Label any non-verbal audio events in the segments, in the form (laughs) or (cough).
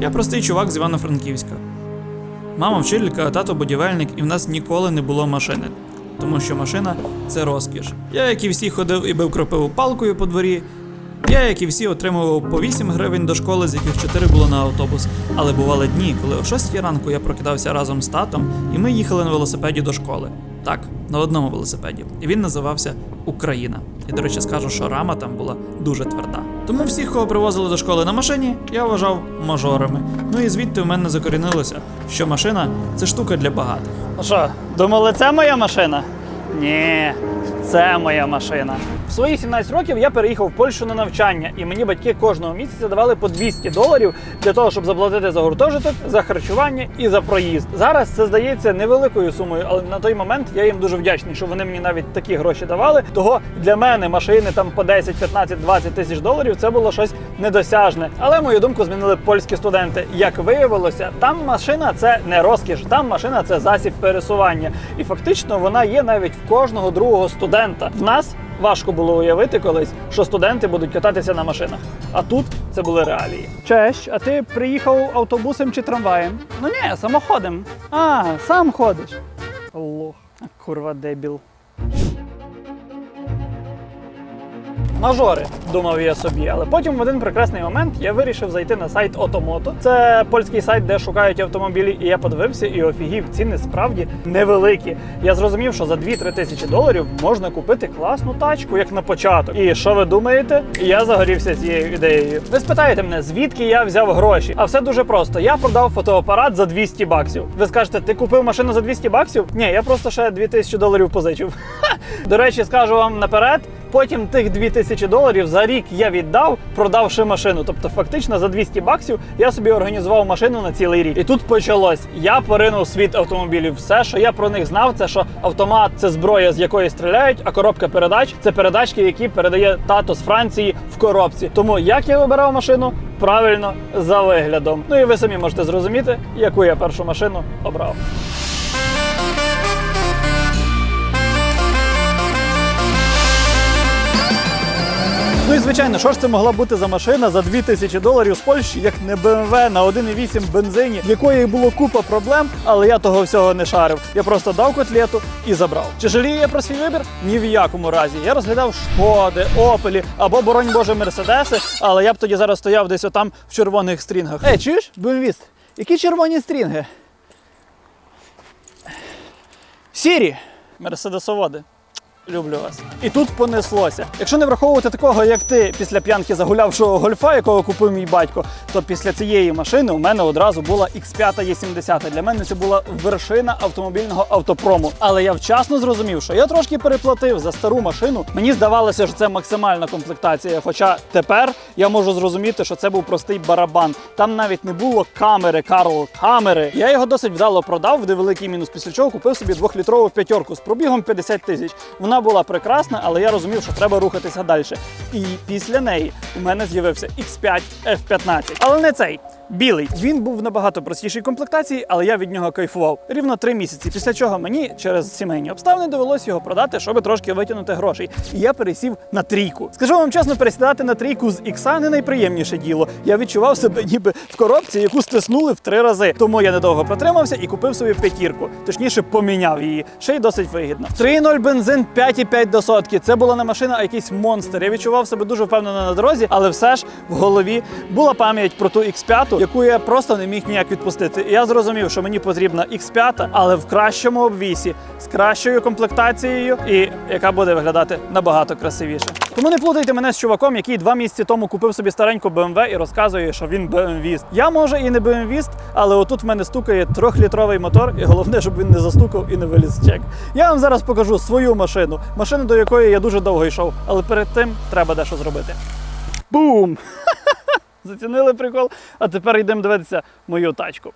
Я простий чувак з Івано-Франківська. Мама вчителька, а тато будівельник, і в нас ніколи не було машини. Тому що машина це розкіш. Я, як і всі, ходив і бив кропиву палкою по дворі. Я, як і всі, отримував по 8 гривень до школи, з яких 4 було на автобус. Але бували дні, коли о 6 ранку я прокидався разом з татом, і ми їхали на велосипеді до школи. Так, на одному велосипеді. І він називався Україна. І, до речі, скажу, що рама там була дуже тверда. Тому всіх, кого привозили до школи на машині, я вважав мажорами. Ну і звідти в мене закорінилося, що машина це штука для багатих. Що, думали, це моя машина? Ні, це моя машина. В свої 17 років я переїхав в Польщу на навчання, і мені батьки кожного місяця давали по 200 доларів для того, щоб заплатити за гуртожиток, за харчування і за проїзд. Зараз це здається невеликою сумою, але на той момент я їм дуже вдячний, що вони мені навіть такі гроші давали. Того для мене машини там по 10, 15, 20 тисяч доларів це було щось недосяжне. Але мою думку змінили польські студенти. Як виявилося, там машина це не розкіш, там машина це засіб пересування. І фактично вона є навіть в кожного другого студента. В нас важко було уявити колись, що студенти будуть кататися на машинах. А тут це були реалії. Честь, а ти приїхав автобусом чи трамваєм? Ну ні, самоходом. А, сам ходиш. Лох, курва дебіл. Мажори, думав я собі, але потім в один прекрасний момент я вирішив зайти на сайт Отомото. Це польський сайт, де шукають автомобілі, і я подивився і офігів. Ціни справді невеликі. Я зрозумів, що за 2-3 тисячі доларів можна купити класну тачку, як на початок. І що ви думаєте? Я загорівся цією ідеєю. Ви спитаєте мене, звідки я взяв гроші? А все дуже просто. Я продав фотоапарат за 200 баксів. Ви скажете, ти купив машину за 200 баксів? Ні, я просто ще 2000 доларів позичив. (laughs) До речі, скажу вам наперед. Потім тих 2000 доларів за рік я віддав, продавши машину. Тобто, фактично за 200 баксів я собі організував машину на цілий рік. І тут почалось. Я поринув світ автомобілів. Все, що я про них знав, це що автомат це зброя, з якої стріляють, а коробка передач це передачки, які передає тато з Франції в коробці. Тому як я вибирав машину? Правильно за виглядом. Ну і ви самі можете зрозуміти, яку я першу машину обрав. Ну і звичайно, що ж це могла бути за машина за 2000 доларів з Польщі, як не BMW на 1,8 бензині, в якої було купа проблем, але я того всього не шарив. Я просто дав котлету і забрав. Чи жалію я про свій вибір? Ні в якому разі. Я розглядав шкоди, опелі або, боронь Боже, мерседеси, але я б тоді зараз стояв десь отам в червоних стрінгах. Ей, чуєш, бенвіст, які червоні стрінги? Сірі, мерседесоводи. Люблю вас. І тут понеслося. Якщо не враховувати такого, як ти після п'янки загулявшого гольфа, якого купив мій батько, то після цієї машини у мене одразу була X5 E70. Для мене це була вершина автомобільного автопрому. Але я вчасно зрозумів, що я трошки переплатив за стару машину. Мені здавалося, що це максимальна комплектація. Хоча тепер я можу зрозуміти, що це був простий барабан. Там навіть не було камери, Карл, камери. Я його досить вдало продав в невеликий мінус, після чого купив собі двохлітрову п'ятерку з пробігом 50 тисяч. Вона була прекрасна, але я розумів, що треба рухатися далі. І після неї у мене з'явився X5 F15. Але не цей. Білий він був набагато простішій комплектації, але я від нього кайфував рівно три місяці. Після чого мені через сімейні обставини довелося його продати, щоб трошки витягнути грошей. І я пересів на трійку. Скажу вам чесно, пересідати на трійку з ікса не найприємніше діло. Я відчував себе ніби в коробці, яку стиснули в три рази. Тому я недовго протримався і купив собі п'ятірку. Точніше, поміняв її. Ще й досить вигідно. 3.0 бензин 5,5 до сотки. Це була не машина, а якийсь монстр. Я відчував себе дуже впевнено на дорозі, але все ж в голові була пам'ять про ту X5, яку я просто не міг ніяк відпустити. І я зрозумів, що мені потрібна X5, але в кращому обвісі, з кращою комплектацією, і яка буде виглядати набагато красивіше. Тому не плутайте мене з чуваком, який два місяці тому купив собі стареньку BMW і розказує, що він BMW-віст. Я може і не BMW-віст, але отут в мене стукає трьохлітровий мотор, і головне, щоб він не застукав і не виліз чек. Я вам зараз покажу свою машину, машину, до якої я дуже довго йшов, але перед тим треба дещо зробити. Бум! (laughs) Зацінили прикол. А тепер йдемо дивитися мою тачку.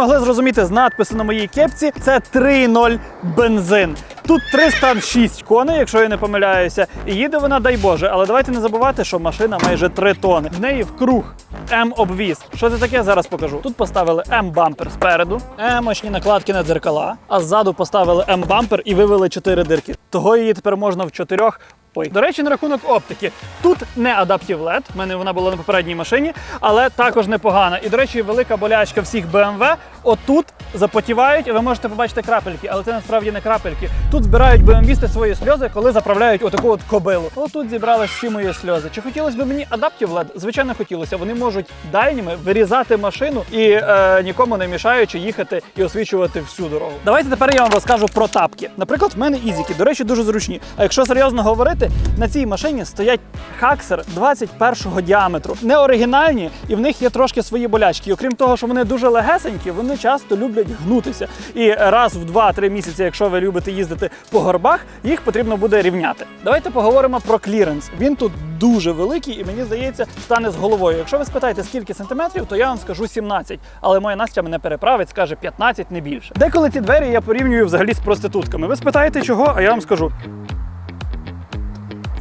Могли зрозуміти з надпису на моїй кепці, це 3.0 бензин. Тут 306 коней, якщо я не помиляюся, і їде вона, дай Боже. Але давайте не забувати, що машина майже 3 тони. В неї в круг М-обвіз. Що це таке? Зараз покажу. Тут поставили М-бампер спереду, М-очні накладки на дзеркала, а ззаду поставили М-бампер і вивели 4 дирки. Того її тепер можна в чотирьох. Ой, до речі, на рахунок оптики. Тут не адаптів LED, в мене вона була на попередній машині, але також непогана. І, до речі, велика болячка всіх BMW. Отут запотівають, і ви можете побачити крапельки, але це насправді не крапельки. Тут збирають BMW свої сльози, коли заправляють отаку от кобилу. Отут зібрали всі мої сльози. Чи хотілося б мені адаптів LED? Звичайно, хотілося. Вони можуть дальніми вирізати машину і е, нікому не мішаючи їхати і освічувати всю дорогу. Давайте тепер я вам розкажу про тапки. Наприклад, в мене ізіки, до речі, дуже зручні. А якщо серйозно говорити, на цій машині стоять хаксер 21-го діаметру. Не оригінальні, і в них є трошки свої болячки. І окрім того, що вони дуже легесенькі, вони часто люблять гнутися. І раз в 2-3 місяці, якщо ви любите їздити по горбах, їх потрібно буде рівняти. Давайте поговоримо про кліренс. Він тут дуже великий і мені здається, стане з головою. Якщо ви спитаєте, скільки сантиметрів, то я вам скажу 17. Але моя Настя мене переправить, скаже 15, не більше. Деколи ці двері я порівнюю взагалі з проститутками. Ви спитаєте, чого, а я вам скажу.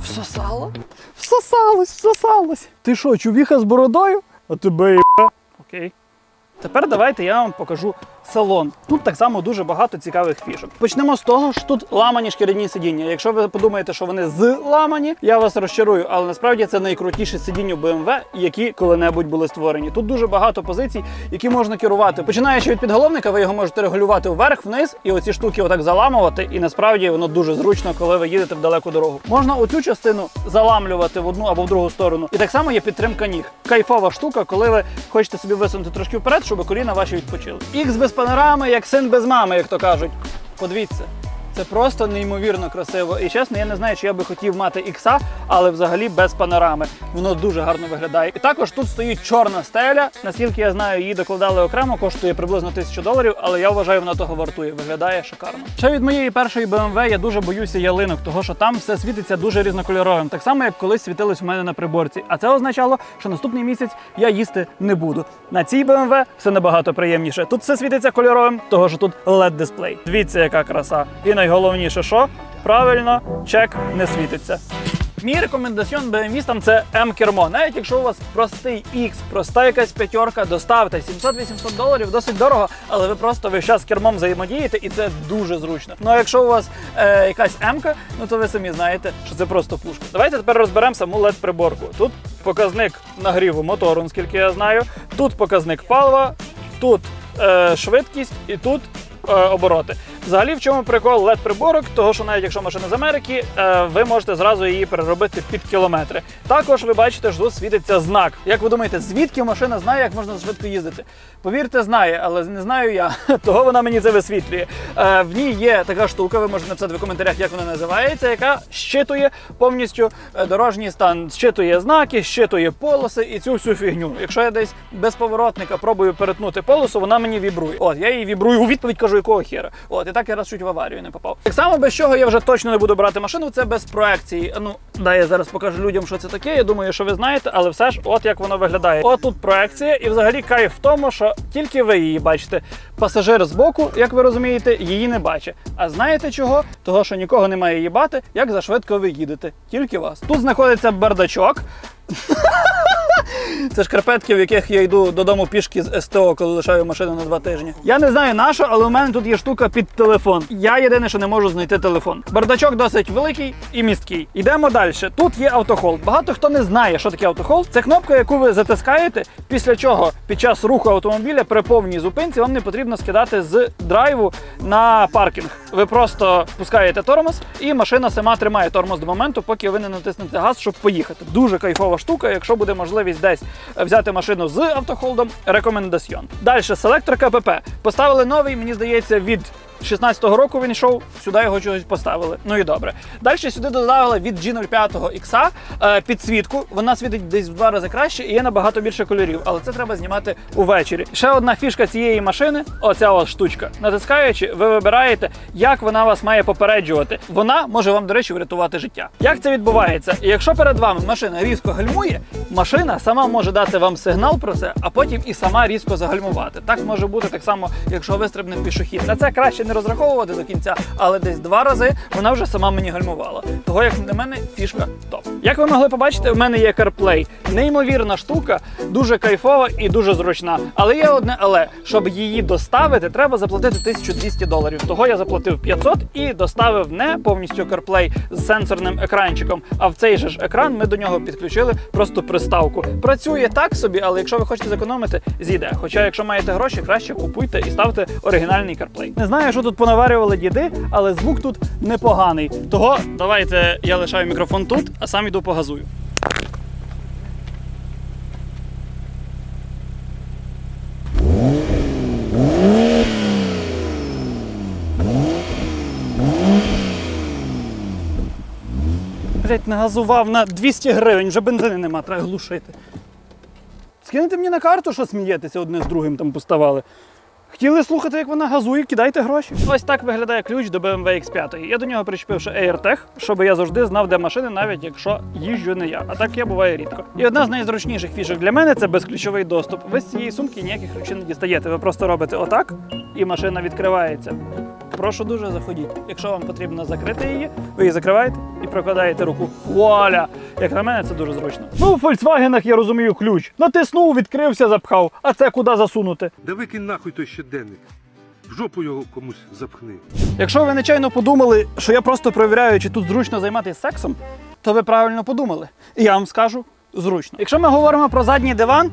Всосало? Всосалось, всосалось. Ти що, чувіха з бородою? А тебе є. Окей. Тепер давайте я вам покажу салон. Тут так само дуже багато цікавих фішок. Почнемо з того, що тут ламані шкіряні сидіння. Якщо ви подумаєте, що вони зламані, я вас розчарую, але насправді це найкрутіші сидіння BMW, які коли-небудь були створені. Тут дуже багато позицій, які можна керувати. Починаючи від підголовника, ви його можете регулювати вверх, вниз, і оці штуки отак заламувати. І насправді воно дуже зручно, коли ви їдете в далеку дорогу. Можна оцю частину заламлювати в одну або в другу сторону. І так само є підтримка ніг. Кайфова штука, коли ви хочете собі висунути трошки вперед, щоб коліна ваші відпочили. Ікс без панорами, як син без мами, як то кажуть. Подивіться. Це просто неймовірно красиво. І чесно, я не знаю, чи я би хотів мати ікса, але взагалі без панорами. Воно дуже гарно виглядає. І також тут стоїть чорна стеля. Наскільки я знаю, її докладали окремо, коштує приблизно тисячу доларів, але я вважаю, вона того вартує. Виглядає шикарно. Ще від моєї першої BMW я дуже боюся ялинок, того що там все світиться дуже різнокольоровим, так само як колись світилось у мене на приборці. А це означало, що наступний місяць я їсти не буду. На цій BMW все набагато приємніше. Тут все світиться кольоровим, того що тут led дисплей. Дивіться, яка краса. І найголовніше, що правильно, чек не світиться. Мій рекомендаціон BMW це М-кермо. Навіть якщо у вас простий X, проста якась п'ятерка, доставте 700-800 доларів, досить дорого, але ви просто весь час з кермом взаємодієте, і це дуже зручно. Ну а якщо у вас е, якась М-ка, ну то ви самі знаєте, що це просто пушка. Давайте тепер розберемо саму led приборку. Тут показник нагріву мотору, наскільки я знаю. Тут показник палива, тут е, швидкість і тут е, обороти. Взагалі, в чому прикол led приборок, того що навіть якщо машина з Америки, е, ви можете зразу її переробити під кілометри. Також ви бачите, що тут світиться знак. Як ви думаєте, звідки машина знає, як можна швидко їздити? Повірте, знає, але не знаю я. (laughs) Того вона мені це висвітлює. Е, в ній є така штука, ви можете написати в коментарях, як вона називається, яка щитує повністю е, дорожній стан, щитує знаки, щитує полоси і цю всю фігню. Якщо я десь без поворотника пробую перетнути полосу, вона мені вібрує. От я її вібрую у відповідь, кажу, якого хера. От і так я раз чуть в аварію не попав. Так само без чого я вже точно не буду брати машину. Це без проекції. Ну да, я зараз покажу людям, що це таке. Я думаю, що ви знаєте, але все ж, от як воно виглядає. От тут проекція, і взагалі кайф в тому, що тільки ви її бачите. Пасажир з боку, як ви розумієте, її не бачить. А знаєте чого? Того, що нікого немає їбати, як зашвидко ви їдете. Тільки вас. Тут знаходиться бардачок. (laughs) Це шкарпетки, в яких я йду додому пішки з СТО, коли лишаю машину на два тижні. Я не знаю на що, але у мене тут є штука під телефон. Я єдине, що не можу знайти телефон. Бардачок досить великий і місткий. Йдемо далі. Тут є автохолд. Багато хто не знає, що таке автохолд. Це кнопка, яку ви затискаєте, після чого під час руху автомобіля при повній зупинці вам не потрібно скидати з драйву на паркінг. Ви просто пускаєте тормоз, і машина сама тримає тормоз до моменту, поки ви не натиснете газ, щоб поїхати. Дуже кайфова штука. Якщо буде можливість десь взяти машину з автохолдом, рекомендаціон. Далі селектор КПП. Поставили новий, мені здається, від 16-го року він йшов, сюди його чогось поставили. Ну і добре. Далі сюди додали від G05 X е, підсвітку. Вона світить десь в два рази краще і є набагато більше кольорів, але це треба знімати увечері. Ще одна фішка цієї машини оця ось штучка. Натискаючи, ви вибираєте, як вона вас має попереджувати. Вона може вам, до речі, врятувати життя. Як це відбувається? Якщо перед вами машина різко гальмує, машина сама може дати вам сигнал про це, а потім і сама різко загальмувати. Так може бути так само, якщо вистрибне пішохід. На це краще не розраховувати до кінця, але десь два рази вона вже сама мені гальмувала. Того, як на мене, фішка топ. Як ви могли побачити, в мене є CarPlay. Неймовірна штука, дуже кайфова і дуже зручна. Але є одне але, щоб її доставити, треба заплатити 1200 доларів. Того я заплатив 500 і доставив не повністю CarPlay з сенсорним екранчиком, а в цей же ж екран ми до нього підключили просто приставку. Працює так собі, але якщо ви хочете зекономити, зійде. Хоча, якщо маєте гроші, краще купуйте і ставте оригінальний CarPlay. Не знаю, що тут понаварювали діди, але звук тут непоганий. Того давайте я лишаю мікрофон тут, а сам іду погазую. Блять, нагазував на 200 гривень, вже бензини нема, треба глушити. Скинете мені на карту, що смієтеся одне з другим там поставали. Хотіли слухати, як вона газує, кидайте гроші. Ось так виглядає ключ до BMW X5. Я до нього причепив ще AirTag, щоб я завжди знав, де машини, навіть якщо їжджу не я. А так я буваю рідко. І одна з найзручніших фішок для мене це безключовий доступ. Ви з цієї сумки ніяких ключів не дістаєте. Ви просто робите отак, і машина відкривається. Прошу дуже заходіть. Якщо вам потрібно закрити її, ви її закриваєте і прокладаєте руку. Вуаля! Як на мене, це дуже зручно. Ну, в Volkswagen я розумію ключ. Натиснув, відкрився, запхав. А це куди засунути? Да викинь нахуй той щоденник. В жопу його комусь запхни. Якщо ви нечайно подумали, що я просто перевіряю, чи тут зручно займатися сексом, то ви правильно подумали. І я вам скажу зручно. Якщо ми говоримо про задній диван,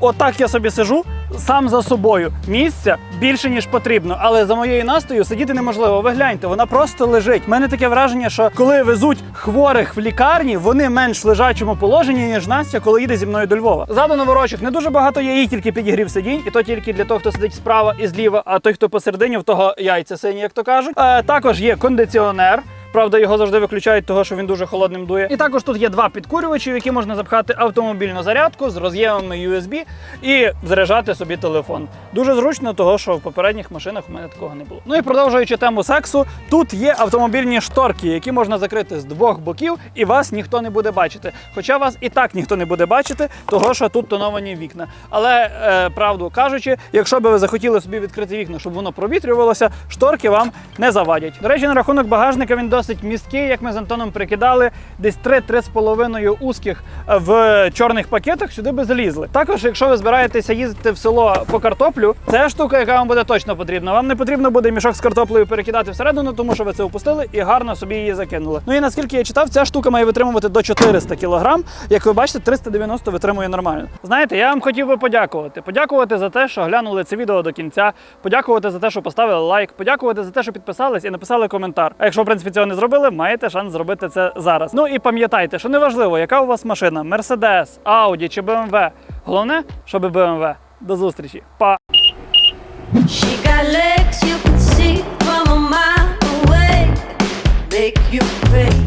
отак я собі сижу сам за собою. Місця більше ніж потрібно, але за моєю настою сидіти неможливо. Ви гляньте, вона просто лежить. У мене таке враження, що коли везуть хворих в лікарні, вони менш в лежачому положенні, ніж Настя, коли їде зі мною до Львова. Ззаду наворочок не дуже багато є, їй тільки підігрів сидінь, і то тільки для того, хто сидить справа і зліва, а той, хто посередині, в того яйця сині, як то кажуть. Е, також є кондиціонер. Правда, його завжди виключають, того що він дуже холодним дує. І також тут є два підкурювачі, які можна запхати автомобільну зарядку з роз'ємами USB і заряджати собі телефон. Дуже зручно, того що в попередніх машинах у мене такого не було. Ну і продовжуючи тему сексу, тут є автомобільні шторки, які можна закрити з двох боків, і вас ніхто не буде бачити. Хоча вас і так ніхто не буде бачити, того що тут тоновані вікна. Але е, правду кажучи, якщо би ви захотіли собі відкрити вікна, щоб воно провітрювалося, шторки вам не завадять. До речі, на рахунок багажника він досить місткий, як ми з Антоном прикидали, десь 3-3,5 узких е, в чорних пакетах сюди би залізли. Також, якщо ви збираєтеся їздити в село по картоплю, це штука, яка вам буде точно потрібна. Вам не потрібно буде мішок з картоплею перекидати всередину, тому що ви це опустили і гарно собі її закинули. Ну і наскільки я читав, ця штука має витримувати до 400 кг. Як ви бачите, 390 витримує нормально. Знаєте, я вам хотів би подякувати. Подякувати за те, що глянули це відео до кінця. Подякувати за те, що поставили лайк. Подякувати за те, що підписались і написали коментар. А якщо в принципі цього не не зробили, маєте шанс зробити це зараз. Ну і пам'ятайте, що неважливо, яка у вас машина: Mercedes, Audi чи BMW. Головне, щоб БМВ. До зустрічі, па. Make you pay.